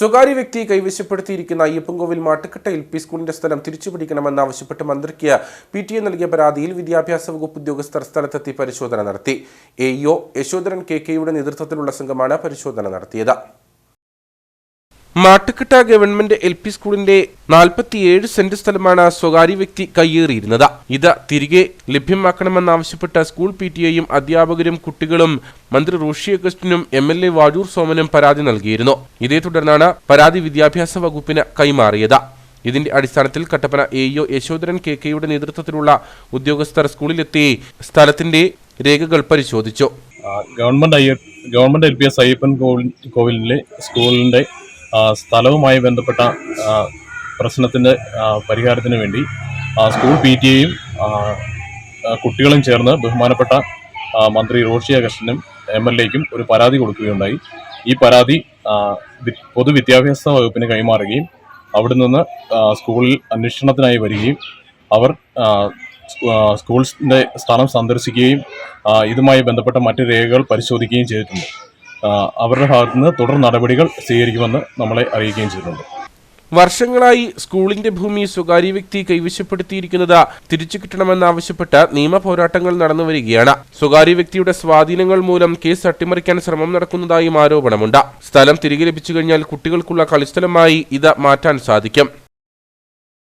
സ്വകാര്യ വ്യക്തി കൈവശപ്പെടുത്തിയിരിക്കുന്ന അയ്യപ്പൻകോവിൽ മാട്ടുക്കട്ട എൽ പി സ്കൂളിന്റെ സ്ഥലം തിരിച്ചുപിടിക്കണമെന്നാവശ്യപ്പെട്ട് മന്ത്രിക്ക് പി ടി എ നൽകിയ പരാതിയിൽ വിദ്യാഭ്യാസ വകുപ്പ് ഉദ്യോഗസ്ഥർ സ്ഥലത്തെത്തി പരിശോധന നടത്തി. എ യശോധരൻ കെ കെയുടെ നേതൃത്വത്തിലുള്ള സംഘമാണ് പരിശോധന നടത്തിയത്. മാട്ടുക്കട്ട ഗവൺമെന്റ് എൽ പി സ്കൂളിന്റെ നാൽപ്പത്തിയേഴ് സെന്റ് സ്ഥലമാണ് സ്വകാര്യ വ്യക്തി കയ്യേറിയിരുന്നത്. ഇത് തിരികെ ലഭ്യമാക്കണമെന്നാവശ്യപ്പെട്ട് സ്കൂൾ പി ടി എയും അധ്യാപകരും കുട്ടികളും മന്ത്രി റോഷി അഗസ്റ്റിനും എം എൽ എ വാഴൂർ സോമനും പരാതി നൽകിയിരുന്നു. ഇതേ തുടർന്നാണ് പരാതി വിദ്യാഭ്യാസ വകുപ്പിന് കൈമാറിയത്. ഇതിന്റെ അടിസ്ഥാനത്തിൽ Kattappana A E O Yashodharan K കെയുടെ നേതൃത്വത്തിലുള്ള ഉദ്യോഗസ്ഥർ സ്കൂളിലെത്തി സ്ഥലത്തിന്റെ രേഖകൾ പരിശോധിച്ചു. Government government L P S Ayyappan കോവിലിലെ സ്കൂളിന്റെ ആ, സ്ഥലവുമായി ബന്ധപ്പെട്ട പ്രശ്നത്തിന്റെ പരിഹാരത്തിന് വേണ്ടി സ്കൂൾ പി ടി എയും കുട്ടികളും ചേർന്ന് ബഹുമാനപ്പെട്ട മന്ത്രി റോഷി അഗസ്റ്റിനും എം എൽ എക്കും ഒരു പരാതി കൊടുക്കുകയുണ്ടായി. ഈ പരാതി പൊതുവിദ്യാഭ്യാസ വകുപ്പിന് കൈമാറുകയും അവിടെ നിന്ന് സ്കൂളിൽ അന്വേഷണത്തിനായി വരികയും അവർ സ്കൂൾസിന്റെ സ്ഥലം സന്ദർശിക്കുകയും ഇതുമായി ബന്ധപ്പെട്ട മറ്റ് രേഖകൾ പരിശോധിക്കുകയും ചെയ്തിട്ടുണ്ട്. അവരുടെ ഭാഗത്തു നിന്ന് തുടർ നടപടികൾ സ്വീകരിക്കുമെന്ന് നമ്മളെ അറിയിക്കുകയും ചെയ്തിട്ടുണ്ട്. വർഷങ്ങളായി സ്കൂളിന്റെ ഭൂമി സ്വകാര്യ വ്യക്തി കൈവശപ്പെടുത്തിയിരിക്കുന്നത് തിരിച്ചു കിട്ടണമെന്നാവശ്യപ്പെട്ട് നിയമ പോരാട്ടങ്ങൾ നടന്നു വരികയാണ്. സ്വകാര്യ വ്യക്തിയുടെ സ്വാധീനങ്ങൾ മൂലം കേസ് അട്ടിമറിക്കാൻ ശ്രമം നടക്കുന്നതായും ആരോപണമുണ്ട്. സ്ഥലം തിരികെ ലഭിച്ചു കഴിഞ്ഞാൽ കുട്ടികൾക്കുള്ള കളിസ്ഥലമായി ഇത് മാറ്റാൻ സാധിക്കും.